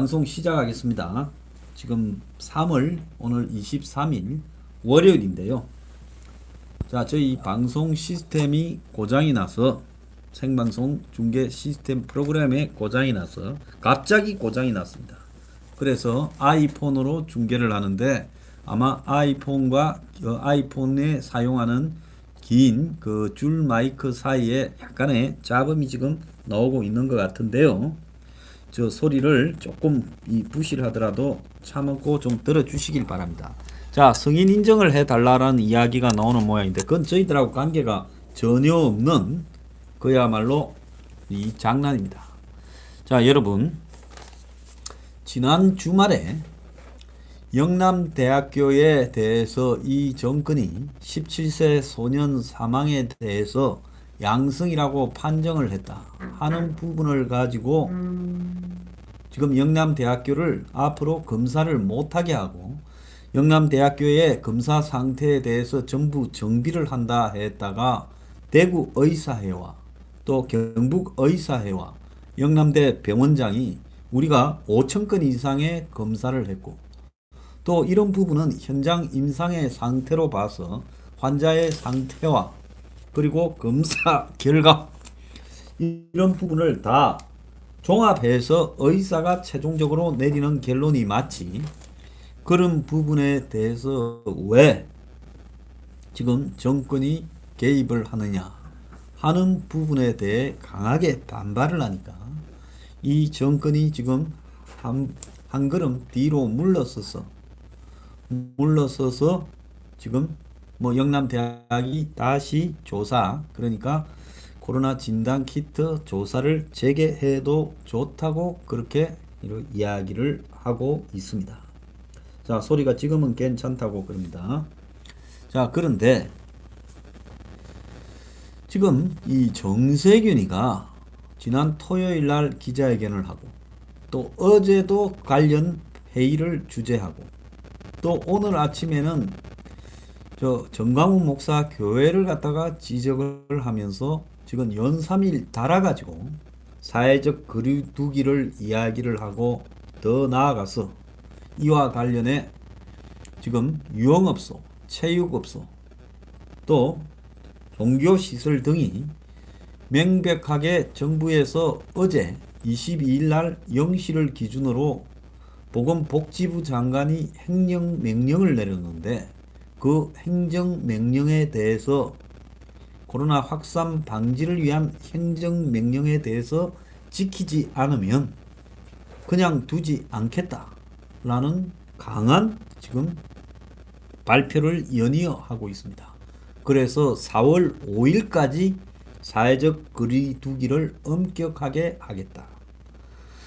방송 시작하겠습니다. 지금 3월 오늘 23일 월요일인데요. 자, 저희 방송 시스템이 고장이 나서 생방송 중계 시스템 프로그램에 고장이 나서 갑자기 고장이 났습니다. 그래서 아이폰으로 중계를 하는데 아마 아이폰과 그 아이폰에 사용하는 긴 그 줄 마이크 사이에 약간의 잡음이 지금 나오고 있는 것 같은데요. 저 소리를 조금 이 부실하더라도 참고 좀 들어주시길 바랍니다. 자, 성인 인정을 해달라는 이야기가 나오는 모양인데 그건 저희들하고 관계가 전혀 없는 그야말로 이 장난입니다. 자, 여러분 지난 주말에 영남대학교에 대해서 이 정권이 17세 소년 사망에 대해서 양성이라고 판정을 했다. 하는 부분을 가지고 지금 영남대학교를 앞으로 검사를 못하게 하고 영남대학교의 검사 상태에 대해서 전부 정비를 한다 했다가 대구 의사회와 또 경북 의사회와 영남대 병원장이 우리가 5천 건 이상의 검사를 했고 또 이런 부분은 현장 임상의 상태로 봐서 환자의 상태와 그리고 검사 결과 이런 부분을 다 종합해서 의사가 최종적으로 내리는 결론이 맞지 그런 부분에 대해서 왜 지금 정권이 개입을 하느냐 하는 부분에 대해 강하게 반발을 하니까 이 정권이 지금 한, 한 걸음 뒤로 물러서서 물러서서 지금 뭐 영남 대학이 다시 조사 그러니까 코로나 진단 키트 조사를 재개해도 좋다고 그렇게 이야기를 하고 있습니다. 자 소리가 지금은 괜찮다고 그럽니다. 자 그런데 지금 이 정세균이가 지난 토요일 날 기자회견을 하고 또 어제도 관련 회의를 주재하고 또 오늘 아침에는 저 정광훈 목사 교회를 갖다가 지적을 하면서 지금 연삼일 달아가지고 사회적 거리두기를 이야기를 하고 더 나아가서 이와 관련해 지금 유흥업소, 체육업소, 또 종교시설 등이 명백하게 정부에서 어제 22일 날 0시를 기준으로 보건복지부 장관이 행령 명령을 내렸는데 그 행정 명령에 대해서 코로나 확산 방지를 위한 행정 명령에 대해서 지키지 않으면 그냥 두지 않겠다라는 강한 지금 발표를 연이어 하고 있습니다. 그래서 4월 5일까지 사회적 거리두기를 엄격하게 하겠다.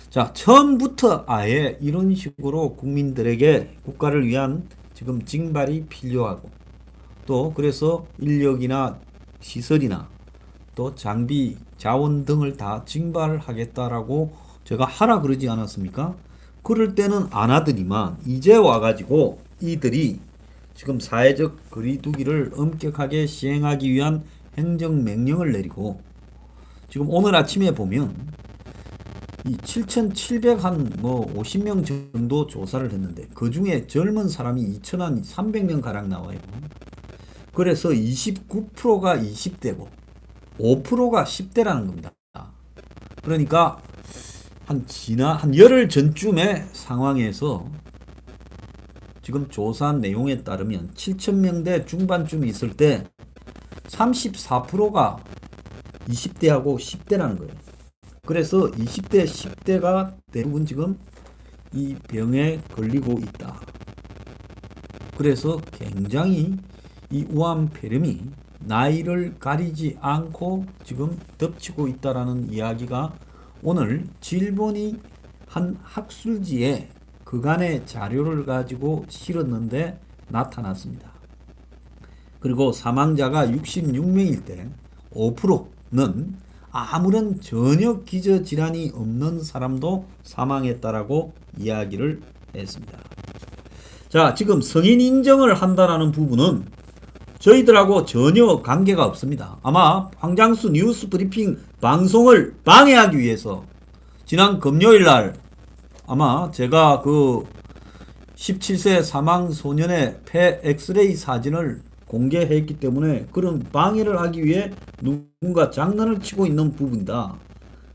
자, 처음부터 아예 이런 식으로 국민들에게 국가를 위한 지금 징발이 필요하고 또 그래서 인력이나 시설이나 또 장비, 자원 등을 다 징발하겠다라고 제가 하라 그러지 않았습니까? 그럴 때는 안 하더니만 이제 와가지고 이들이 지금 사회적 거리두기를 엄격하게 시행하기 위한 행정 명령을 내리고 지금 오늘 아침에 보면 이 7,700한 뭐 50명 정도 조사를 했는데 그 중에 젊은 사람이 2,000한 300명 가량 나와요. 그래서 29%가 20대고 5%가 10대라는 겁니다. 그러니까 한 지나 한 열흘 전쯤의 상황에서 지금 조사한 내용에 따르면 7,000명대 중반쯤 있을 때 34%가 20대하고 10대라는 거예요. 그래서 20대, 10대가 대부분 지금 이 병에 걸리고 있다. 그래서 굉장히 이 우암폐렴이 나이를 가리지 않고 지금 덮치고 있다라는 이야기가 오늘 질본이 한 학술지에 그간의 자료를 가지고 실었는데 나타났습니다. 그리고 사망자가 66명일 때 5%는 아무런 전혀 기저 질환이 없는 사람도 사망했다라고 이야기를 했습니다. 자, 지금 성인 인정을 한다라는 부분은 저희들하고 전혀 관계가 없습니다. 아마 황장수 뉴스 브리핑 방송을 방해하기 위해서 지난 금요일 날 아마 제가 그 17세 사망 소년의 폐 엑스레이 사진을 공개했기 때문에 그런 방해를 하기 위해 누군가 장난을 치고 있는 부분이다.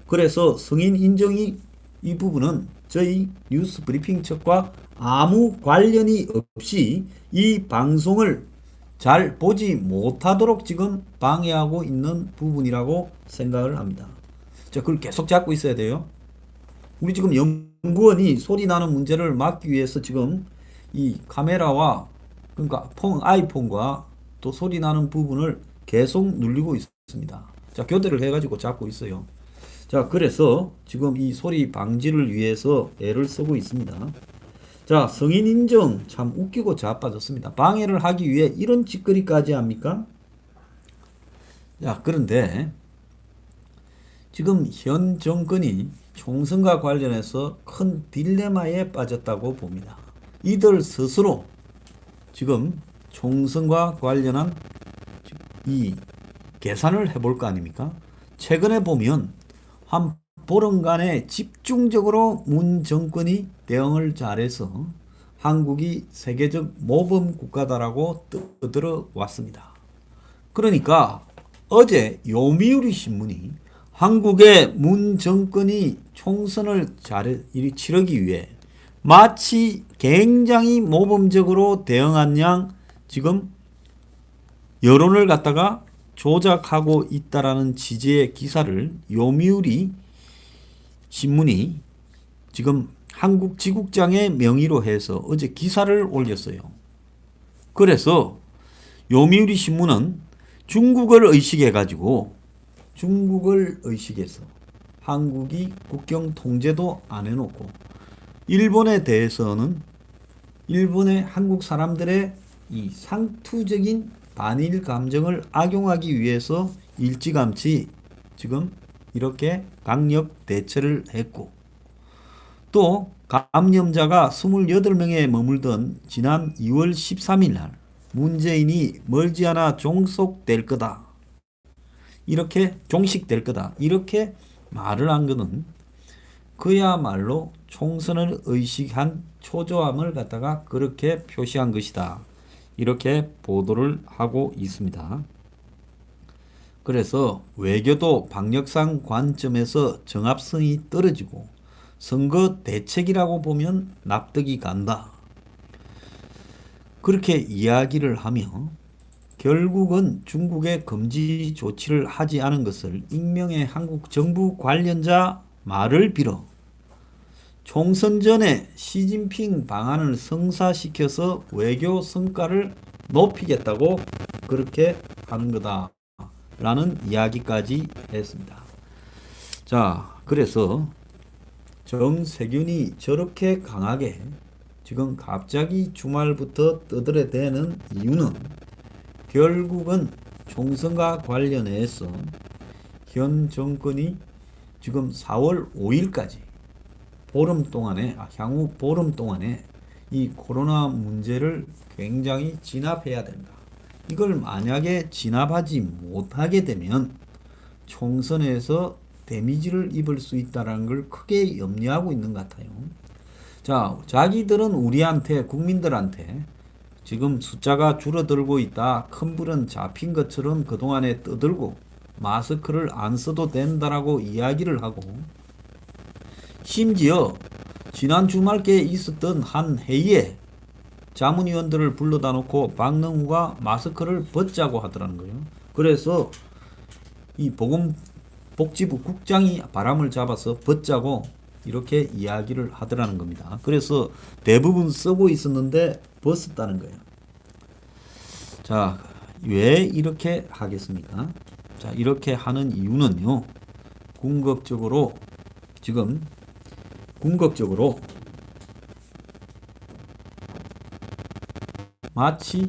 그래서 승인 인정이 이 부분은 저희 뉴스 브리핑 측과 아무 관련이 없이 이 방송을 잘 보지 못하도록 지금 방해하고 있는 부분이라고 생각을 합니다. 자, 그걸 계속 잡고 있어야 돼요. 우리 지금 연구원이 소리 나는 문제를 막기 위해서 지금 이 카메라와 그러니까 폰 아이폰과 또 소리 나는 부분을 계속 눌리고 있습니다. 자, 교대를 해가지고 잡고 있어요. 자, 그래서 지금 이 소리 방지를 위해서 애를 쓰고 있습니다. 자, 성인 인정 참 웃기고 자빠졌습니다. 방해를 하기 위해 이런 짓거리까지 합니까? 자, 그런데 지금 현 정권이 총선과 관련해서 큰 딜레마에 빠졌다고 봅니다. 이들 스스로 지금 총선과 관련한 이 계산을 해볼 거 아닙니까? 최근에 보면 한 보름간에 집중적으로 문 정권이 대응을 잘해서 한국이 세계적 모범 국가다라고 떠들어 왔습니다. 그러니까 어제 요미우리 신문이 한국의 문 정권이 총선을 잘 치르기 위해 마치 굉장히 모범적으로 대응한 양 지금 여론을 갖다가 조작하고 있다라는 취지의 기사를 요미우리 신문이 지금 한국 지국장의 명의로 해서 어제 기사를 올렸어요. 그래서 요미우리 신문은 중국을 의식해 가지고 중국을 의식해서 한국이 국경 통제도 안 해놓고 일본에 대해서는 일본의 한국 사람들의 이 상투적인 반일 감정을 악용하기 위해서 일찌감치 지금 이렇게 강력 대처를 했고 또 감염자가 28명에 머물던 지난 2월 13일 날 문재인이 멀지 않아 종속될 거다. 이렇게 종식될 거다. 이렇게 말을 한 것은 그야말로 총선을 의식한 초조함을 갖다가 그렇게 표시한 것이다. 이렇게 보도를 하고 있습니다. 그래서 외교도 방역상 관점에서 정합성이 떨어지고 선거 대책이라고 보면 납득이 간다. 그렇게 이야기를 하며 결국은 중국의 금지 조치를 하지 않은 것을 익명의 한국 정부 관련자 말을 빌어 총선 전에 시진핑 방안을 성사시켜서 외교 성과를 높이겠다고 그렇게 하는 거다. 라는 이야기까지 했습니다. 자, 그래서 정세균이 저렇게 강하게 지금 갑자기 주말부터 떠들어대는 이유는 결국은 총선과 관련해서 현 정권이 지금 4월 5일까지 보름 동안에 아, 향후 보름 동안에 이 코로나 문제를 굉장히 진압해야 된다. 이걸 만약에 진압하지 못하게 되면 총선에서 데미지를 입을 수 있다는 걸 크게 염려하고 있는 것 같아요. 자, 자기들은 우리한테 국민들한테 지금 숫자가 줄어들고 있다. 큰 불은 잡힌 것처럼 그동안에 떠들고 마스크를 안 써도 된다라고 이야기를 하고 심지어 지난 주말께 있었던 한 회의에 자문위원들을 불러다 놓고 박능후가 마스크를 벗자고 하더라는 거예요. 그래서 이 보건복지부 국장이 바람을 잡아서 벗자고 이렇게 이야기를 하더라는 겁니다. 그래서 대부분 쓰고 있었는데 벗었다는 거예요. 자, 왜 이렇게 하겠습니까? 자, 이렇게 하는 이유는요. 궁극적으로 지금 궁극적으로 마치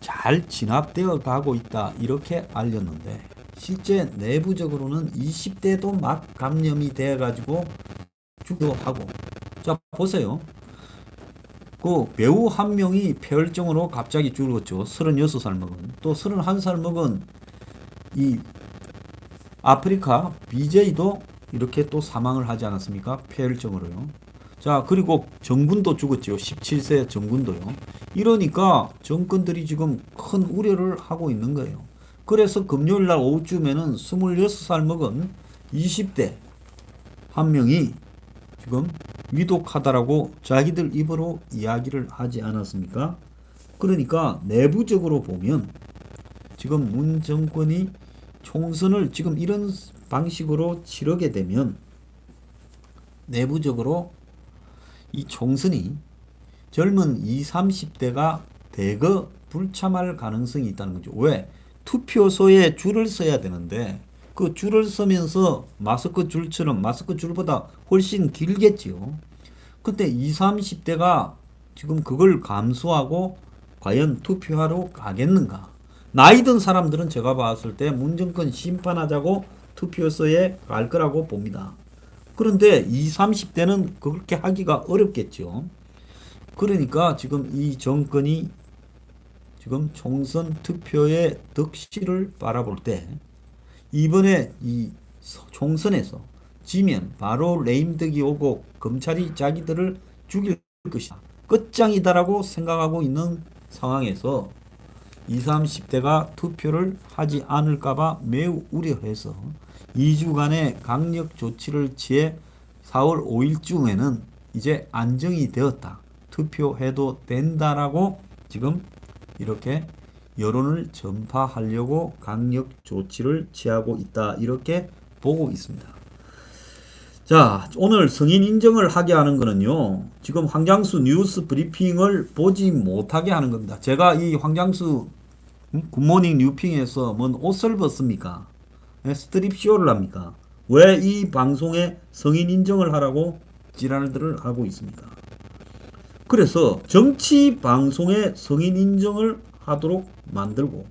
잘 진압되어 가고 있다 이렇게 알렸는데 실제 내부적으로는 20대도 막 감염이 되어 가지고 죽기도 하고. 자 보세요. 그 배우 한 명이 폐혈증으로 갑자기 죽었죠. 36살 먹은. 또 31살 먹은 이 아프리카 BJ도 이렇게 또 사망을 하지 않았습니까 폐혈증으로요 자, 그리고 정군도 죽었죠. 17세 정군도요. 이러니까 정권들이 지금 큰 우려를 하고 있는 거예요. 그래서 금요일 날 오후쯤에는 26살 먹은 20대 한 명이 지금 위독하다라고 자기들 입으로 이야기를 하지 않았습니까? 그러니까 내부적으로 보면 지금 문 정권이 총선을 지금 이런 방식으로 치르게 되면 내부적으로 이 총선이 젊은 20, 30대가 대거 불참할 가능성이 있다는 거죠. 왜? 투표소에 줄을 서야 되는데 그 줄을 서면서 마스크 줄처럼 마스크 줄보다 훨씬 길겠지요. 근데 20, 30대가 지금 그걸 감수하고 과연 투표하러 가겠는가? 나이 든 사람들은 제가 봤을 때 문정권 심판하자고 투표소에 갈 거라고 봅니다. 그런데 20, 30대는 그렇게 하기가 어렵겠죠. 그러니까 지금 이 정권이 지금 총선 투표의 득실을 바라볼 때 이번에 이 서- 총선에서 지면 바로 레임덕이 오고 검찰이 자기들을 죽일 것이다. 끝장이다라고 생각하고 있는 상황에서 20, 30대가 투표를 하지 않을까봐 매우 우려해서 2주간의 강력 조치를 취해 4월 5일쯤에는 이제 안정이 되었다. 투표해도 된다라고 지금 이렇게 여론을 전파하려고 강력 조치를 취하고 있다. 이렇게 보고 있습니다. 자, 오늘 승인 인정을 하게 하는 거는요. 지금 황장수 뉴스 브리핑을 보지 못하게 하는 겁니다. 제가 이 황장수 음? 굿모닝 뉴핑에서 뭔 옷을 벗습니까? 예, 스트립 쇼를 합니까? 왜 이 방송에 성인 인정을 하라고 지랄들을 하고 있습니까? 그래서 정치 방송에 성인 인정을 하도록 만들고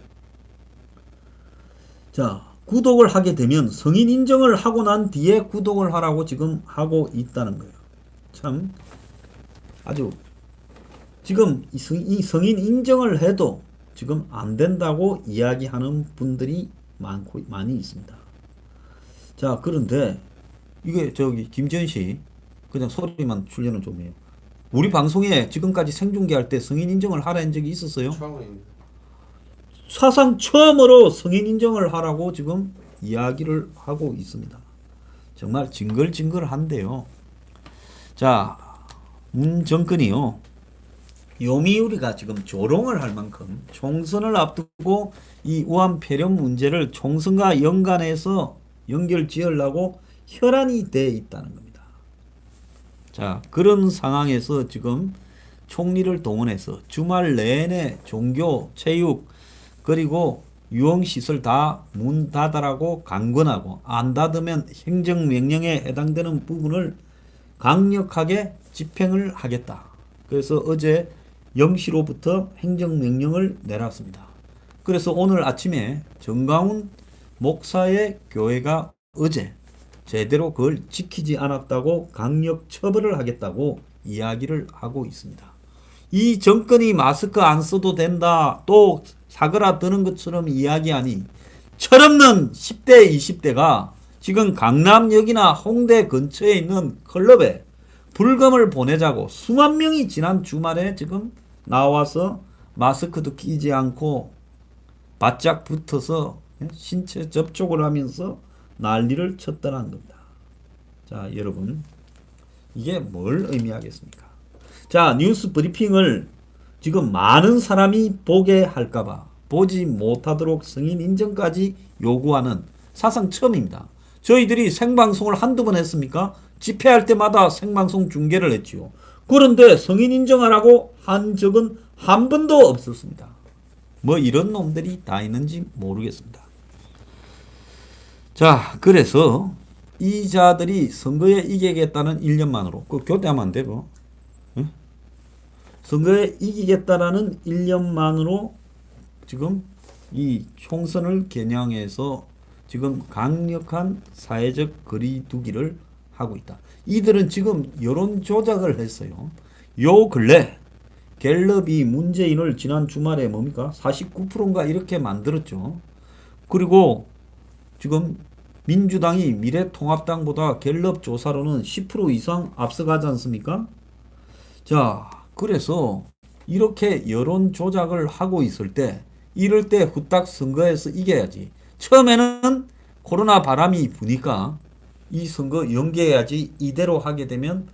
자 구독을 하게 되면 성인 인정을 하고 난 뒤에 구독을 하라고 지금 하고 있다는 거예요. 참 아주 지금 이 성인 인정을 해도 지금 안 된다고 이야기하는 분들이 많고 많이 있습니다. 자 그런데 이게 저기 김지현 씨 그냥 소리만 출연을 좀 해요. 우리 방송에 지금까지 생중계할 때 성인 인정을 하라는 적이 있었어요? 처음입니다. 사상 처음으로 성인 인정을 하라고 지금 이야기를 하고 있습니다. 정말 징글징글한데요. 자, 문 정권이요. 요미우리가 지금 조롱을 할 만큼 총선을 앞두고 이 우한 폐렴 문제를 총선과 연관해서 연결 지으려고 혈안이 돼 있다는 겁니다. 자, 그런 상황에서 지금 총리를 동원해서 주말 내내 종교, 체육, 그리고 유흥시설 다 문 닫아라고 강권하고 안 닫으면 행정명령에 해당되는 부분을 강력하게 집행을 하겠다. 그래서 어제 0시로부터 행정명령을 내놨습니다. 그래서 오늘 아침에 정강훈 목사의 교회가 어제 제대로 그걸 지키지 않았다고 강력 처벌을 하겠다고 이야기를 하고 있습니다. 이 정권이 마스크 안 써도 된다. 또 사그라드는 것처럼 이야기하니 철없는 10대, 20대가 지금 강남역이나 홍대 근처에 있는 클럽에 불금을 보내자고 수만 명이 지난 주말에 지금 나와서 마스크도 끼지 않고 바짝 붙어서 신체 접촉을 하면서 난리를 쳤다는 겁니다. 자, 여러분. 이게 뭘 의미하겠습니까? 자, 뉴스 브리핑을 지금 많은 사람이 보게 할까봐 보지 못하도록 승인 인정까지 요구하는 사상 처음입니다. 저희들이 생방송을 한두 번 했습니까? 집회할 때마다 생방송 중계를 했지요. 그런데 성인 인정하라고 한 적은 한 번도 없었습니다. 뭐 이런 놈들이 다 있는지 모르겠습니다. 자, 그래서 이 자들이 선거에 이기겠다는 1년만으로 그 교대하면 안 되고 응? 선거에 이기겠다라는 1년만으로 지금 이 총선을 겨냥해서 지금 강력한 사회적 거리두기를 하고 있다. 이들은 지금 여론 조작을 했어요. 요 근래 갤럽이 문재인을 지난 주말에 뭡니까? 49%인가 이렇게 만들었죠. 그리고 지금 민주당이 미래통합당보다 갤럽 조사로는 10% 이상 앞서가지 않습니까? 자, 그래서 이렇게 여론 조작을 하고 있을 때 이럴 때 후딱 선거에서 이겨야지. 처음에는 코로나 바람이 부니까 이 선거 연기해야지 이대로 하게 되면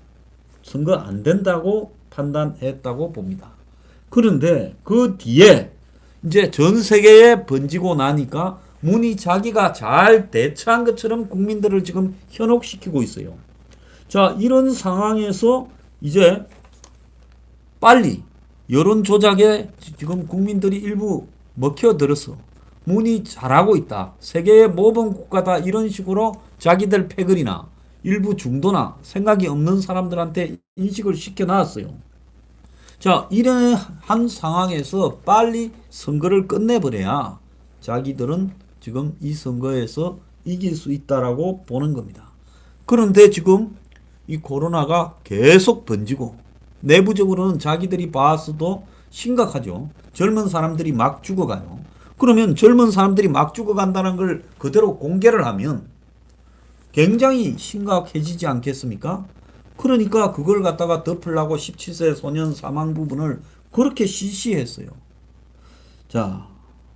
선거 안 된다고 판단했다고 봅니다. 그런데 그 뒤에 이제 전 세계에 번지고 나니까 문이 자기가 잘 대처한 것처럼 국민들을 지금 현혹시키고 있어요. 자, 이런 상황에서 이제 빨리 여론 조작에 지금 국민들이 일부 먹혀들어서 문이 잘하고 있다. 세계의 모범 국가다. 이런 식으로 자기들 패거리나 일부 중도나 생각이 없는 사람들한테 인식을 시켜놨어요. 자, 이러한 상황에서 빨리 선거를 끝내버려야 자기들은 지금 이 선거에서 이길 수 있다라고 보는 겁니다. 그런데 지금 이 코로나가 계속 번지고 내부적으로는 자기들이 봤어도 심각하죠. 젊은 사람들이 막 죽어가요. 그러면 젊은 사람들이 막 죽어간다는 걸 그대로 공개를 하면 굉장히 심각해지지 않겠습니까? 그러니까 그걸 갖다가 덮으려고 17세 소년 사망 부분을 그렇게 시시했어요. 자,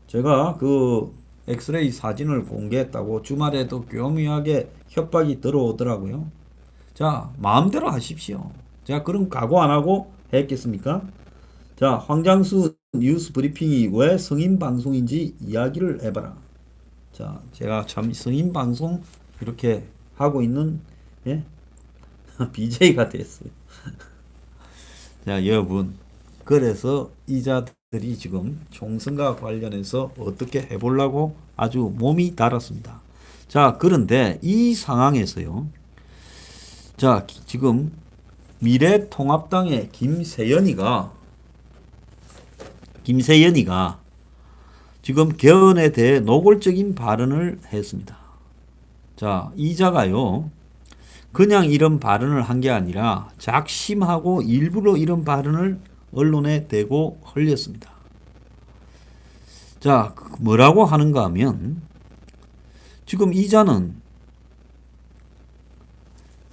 제가 그 엑스레이 사진을 공개했다고 주말에도 교묘하게 협박이 들어오더라고요. 자, 마음대로 하십시오. 제가 그런 각오 안 하고 했겠습니까? 자, 황장수 뉴스 브리핑이 왜 성인 방송인지 이야기를 해봐라. 자, 제가 참 성인 방송 이렇게 하고 있는 예? BJ가 됐어요. 자, 여러분. 그래서 이자들이 지금 총선과 관련해서 어떻게 해보려고 아주 몸이 달았습니다. 자, 그런데 이 상황에서요. 자, 기- 지금 미래통합당의 김세연이가 김세연이가 지금 개헌에 대해 노골적인 발언을 했습니다. 자, 이자가요. 그냥 이런 발언을 한 게 아니라 작심하고 일부러 이런 발언을 언론에 대고 흘렸습니다. 자, 그 뭐라고 하는가 하면 지금 이자는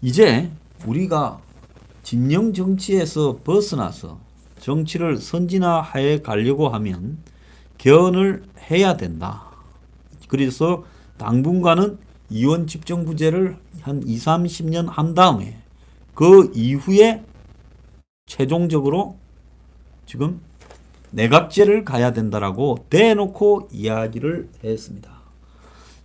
이제 우리가 진영 정치에서 벗어나서 정치를 선진화해 가려고 하면 개헌을 해야 된다. 그래서 당분간은 이원 집정부제를 한 2, 30년 한 다음에 그 이후에 최종적으로 지금 내각제를 가야 된다라고 대놓고 이야기를 했습니다.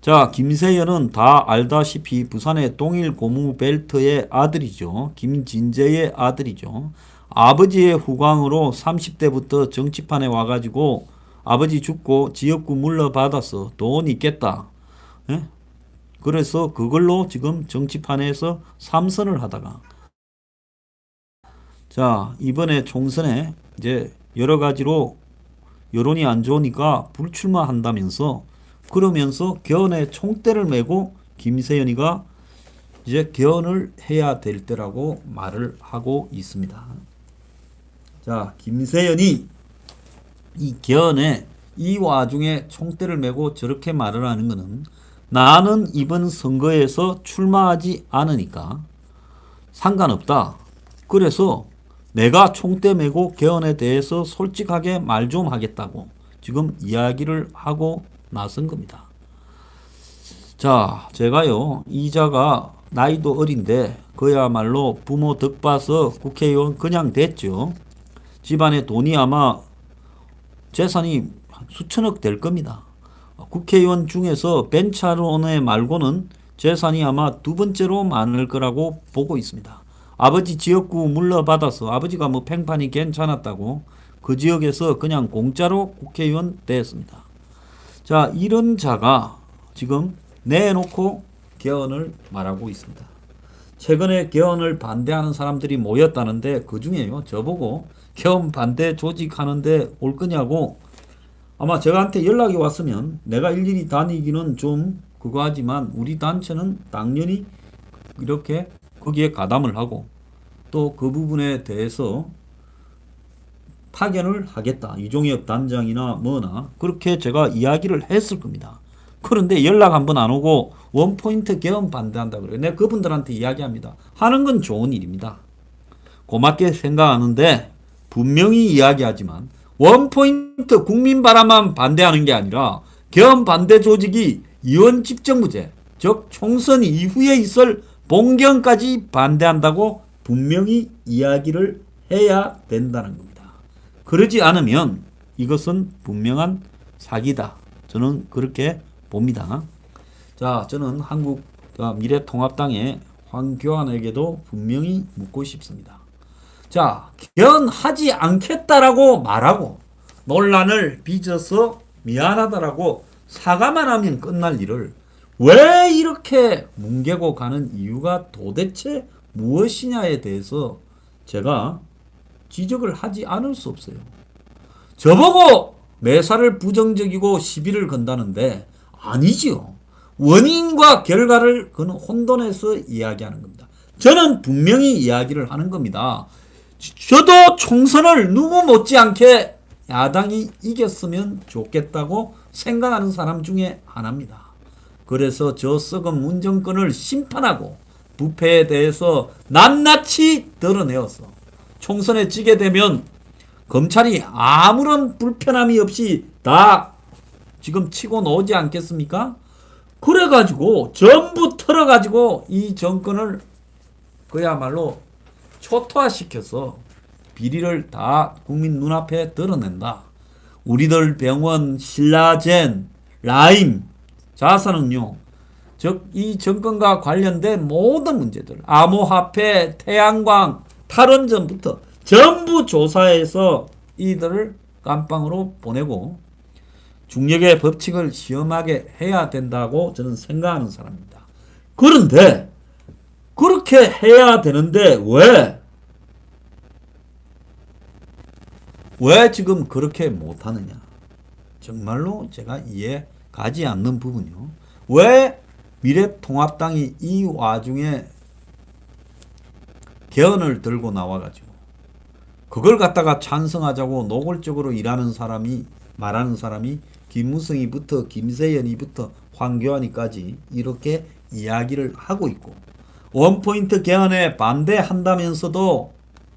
자, 김세연은 다 알다시피 부산의 동일 고무 벨트의 아들이죠. 김진재의 아들이죠. 아버지의 후광으로 30대부터 정치판에 와가지고 아버지 죽고 지역구 물러받아서 돈 있겠다. 예? 그래서 그걸로 지금 정치판에서 삼선을 하다가 자, 이번에 총선에 이제 여러 가지로 여론이 안 좋으니까 불출마한다면서 그러면서 개헌에 총대를 메고 김세연이가 이제 개헌을 해야 될 때라고 말을 하고 있습니다. 자, 김세연이 이 개헌에 이 와중에 총대를 메고 저렇게 말을 하는 것은 나는 이번 선거에서 출마하지 않으니까 상관없다. 그래서 내가 총대 메고 개헌에 대해서 솔직하게 말 좀 하겠다고 지금 이야기를 하고 나선 겁니다. 자, 제가요, 이자가 나이도 어린데 그야말로 부모 덕 봐서 국회의원 그냥 됐죠. 집안에 돈이 아마 재산이 수천억 될 겁니다. 국회의원 중에서 벤차론의 말고는 재산이 아마 두 번째로 많을 거라고 보고 있습니다. 아버지 지역구 물러받아서 아버지가 뭐 팽판이 괜찮았다고 그 지역에서 그냥 공짜로 국회의원 됐습니다. 자, 이런 자가 지금 내놓고 개헌을 말하고 있습니다. 최근에 개헌을 반대하는 사람들이 모였다는데 그 중에요. 저보고 개헌 반대 조직하는데 올 거냐고 아마 저한테 연락이 왔으면 내가 일일이 다니기는 좀 그거 하지만 우리 단체는 당연히 이렇게 거기에 가담을 하고 또 그 부분에 대해서 파견을 하겠다. 이종엽 단장이나 뭐나 그렇게 제가 이야기를 했을 겁니다. 그런데 연락 한번 안 오고 원포인트 개헌 반대한다 그래요. 내가 그분들한테 이야기합니다. 하는 건 좋은 일입니다. 고맙게 생각하는데 분명히 이야기하지만 원포인트 국민 바람만 반대하는 게 아니라 개헌 반대 조직이 이원 집정부제 즉 총선 이후에 있을 봉경까지 반대한다고 분명히 이야기를 해야 된다는 겁니다. 그러지 않으면 이것은 분명한 사기다. 저는 그렇게 봅니다. 자, 저는 한국 아, 미래통합당의 황교안에게도 분명히 묻고 싶습니다. 자, 개헌하지 않겠다라고 말하고 논란을 빚어서 미안하다라고 사과만 하면 끝날 일을 왜 이렇게 뭉개고 가는 이유가 도대체 무엇이냐에 대해서 제가 지적을 하지 않을 수 없어요. 저보고 매사를 부정적이고 시비를 건다는데 아니지요. 원인과 결과를 그는 혼돈해서 이야기하는 겁니다. 저는 분명히 이야기를 하는 겁니다. 저도 총선을 누구 못지않게 야당이 이겼으면 좋겠다고 생각하는 사람 중에 하나입니다. 그래서 저 썩은 문정권을 심판하고 부패에 대해서 낱낱이 드러내어서 총선에 지게 되면 검찰이 아무런 불편함이 없이 다 지금 치고 나오지 않겠습니까? 그래가지고 전부 털어가지고 이 정권을 그야말로 초토화시켜서 비리를 다 국민 눈앞에 드러낸다. 우리들 병원, 신라젠, 라임, 자산응용, 즉 이 정권과 관련된 모든 문제들, 암호화폐, 태양광, 탈원전부터 전부 조사해서 이들을 깜빵으로 보내고 중력의 법칙을 시험하게 해야 된다고 저는 생각하는 사람입니다. 그런데 그렇게 해야 되는데 왜? 왜 지금 그렇게 못하느냐? 정말로 제가 이해 가지 않는 부분이요. 왜 미래통합당이 이 와중에 개헌을 들고 나와가지고 그걸 갖다가 찬성하자고 노골적으로 일하는 사람이 말하는 사람이 김무성이부터 김세연이부터 황교안이까지 이렇게 이야기를 하고 있고 원포인트 개헌에 반대한다면서도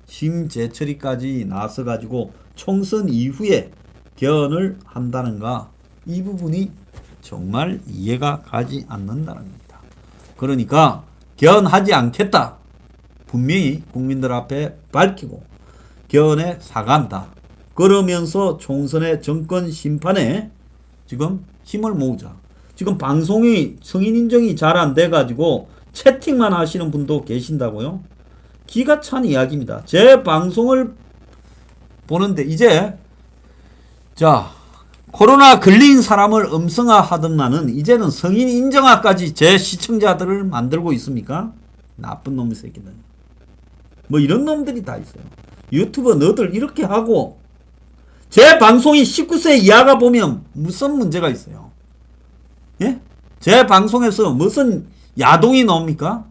심재철이까지 나서 가지고 총선 이후에 개헌을 한다는가 이 부분이 정말 이해가 가지 않는다는 겁니다. 그러니까 개헌하지 않겠다. 분명히 국민들 앞에 밝히고 개헌에 사과한다. 그러면서 총선의 정권 심판에 지금 힘을 모으자. 지금 방송이 성인 인정이 잘 안 돼가지고 채팅만 하시는 분도 계신다고요? 기가 찬 이야기입니다. 제 방송을 보는데 이제 자 코로나 걸린 사람을 음성화 하던 나는 이제는 성인 인정화까지 제 시청자들을 만들고 있습니까? 나쁜 놈의 새끼들. 뭐 이런 놈들이 다 있어요. 유튜버 너들 이렇게 하고 제 방송이 19세 이하가 보면 무슨 문제가 있어요? 예? 제 방송에서 무슨 야동이 나옵니까?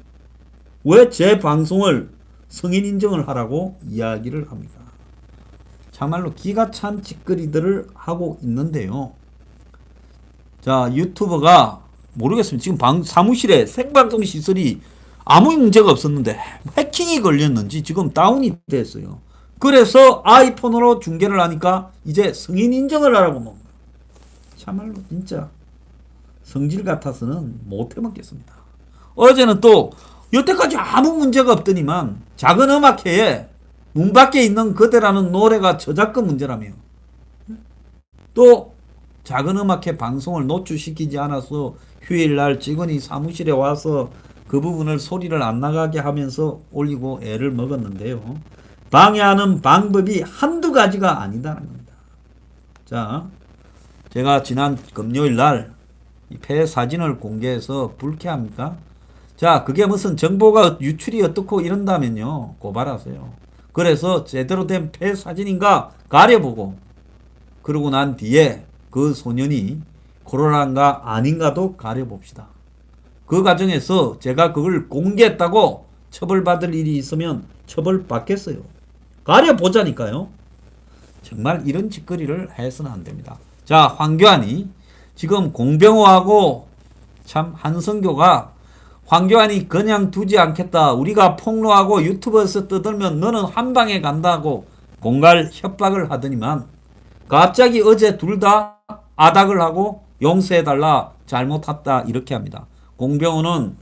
왜 제 방송을 성인 인정을 하라고 이야기를 합니까? 참말로 기가 찬 짓거리들을 하고 있는데요. 자, 유튜버가 모르겠습니다. 지금 방, 사무실에 생방송 시설이 아무 문제가 없었는데 해킹이 걸렸는지 지금 다운이 됐어요. 그래서 아이폰으로 중계를 하니까 이제 성인 인정을 하라고 뭐. 참말로 진짜 성질 같아서는 못 해먹겠습니다. 어제는 또 여태까지 아무 문제가 없더니만 작은 음악회에 문 밖에 있는 그대라는 노래가 저작권 문제라며. 또 작은 음악회 방송을 노출시키지 않아서 휴일날 직원이 사무실에 와서 그 부분을 소리를 안 나가게 하면서 올리고 애를 먹었는데요. 방해하는 방법이 한두 가지가 아니다는 겁니다. 자, 제가 지난 금요일 날폐 사진을 공개해서 불쾌합니까? 자, 그게 무슨 정보가 유출이 어떻고 이런다면요. 고발하세요. 그래서 제대로 된 폐 사진인가 가려보고 그러고 난 뒤에 그 소년이 코로나인가 아닌가도 가려봅시다. 그 과정에서 제가 그걸 공개했다고 처벌받을 일이 있으면 처벌받겠어요. 가려보자니까요. 정말 이런 짓거리를 해서는 안 됩니다. 자, 황교안이 지금 공병호하고 참 한성교가 황교안이 그냥 두지 않겠다. 우리가 폭로하고 유튜브에서 떠들면 너는 한 방에 간다고 공갈 협박을 하더니만 갑자기 어제 둘 다 아닥을 하고 용서해달라 잘못했다 이렇게 합니다. 공병호는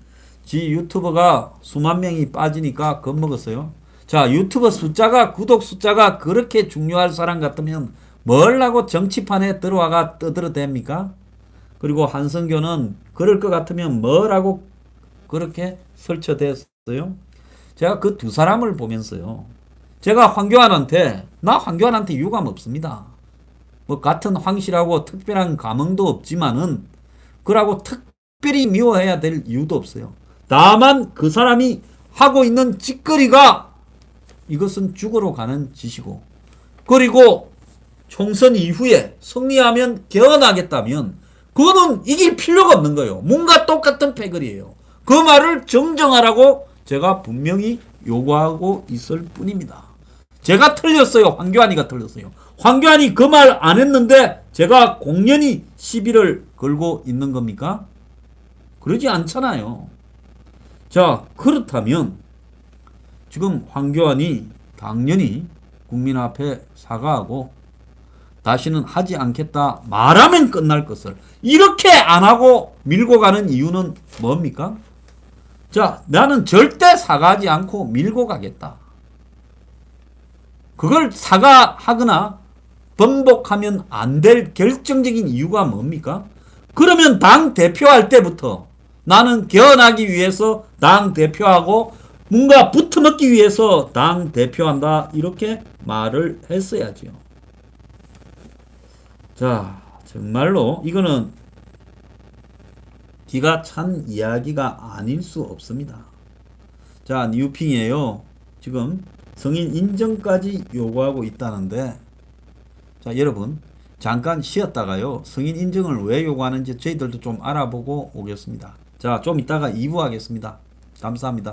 지 유튜버가 수만 명이 빠지니까 겁먹었어요. 자 유튜버 숫자가 구독 숫자가 그렇게 중요할 사람 같으면 뭘 하고 정치판에 들어와가 떠들어댑니까? 그리고 한성교는 그럴 것 같으면 뭘 하고 그렇게 설쳐댔어요? 제가 그 두 사람을 보면서요. 제가 황교안한테 나 황교안한테 유감 없습니다. 뭐 같은 황실하고 특별한 감흥도 없지만은 그라고 특 별히 미워해야 될 이유도 없어요. 다만 그 사람이 하고 있는 짓거리가 이것은 죽으러 가는 짓이고 그리고 총선 이후에 승리하면 개헌하겠다면 그거는 이길 필요가 없는 거예요. 뭔가 똑같은 패거리예요. 그 말을 정정하라고 제가 분명히 요구하고 있을 뿐입니다. 제가 틀렸어요. 황교안이가 틀렸어요. 황교안이 그 말 안 했는데 제가 공연히 시비를 걸고 있는 겁니까? 그러지 않잖아요. 자, 그렇다면 지금 황교안이 당연히 국민 앞에 사과하고 다시는 하지 않겠다 말하면 끝날 것을 이렇게 안 하고 밀고 가는 이유는 뭡니까? 자, 나는 절대 사과하지 않고 밀고 가겠다. 그걸 사과하거나 번복하면 안 될 결정적인 이유가 뭡니까? 그러면 당 대표할 때부터 나는 개헌하기 위해서 당 대표하고 뭔가 붙어먹기 위해서 당 대표한다 이렇게 말을 했어야지요. 자, 정말로 이거는 기가 찬 이야기가 아닐 수 없습니다. 자, 뉴핑이에요. 지금 성인 인정까지 요구하고 있다는데, 자, 여러분, 잠깐 쉬었다가요, 성인 인정을 왜 요구하는지 저희들도 좀 알아보고 오겠습니다. 자, 좀 이따가 2부 하겠습니다. 감사합니다.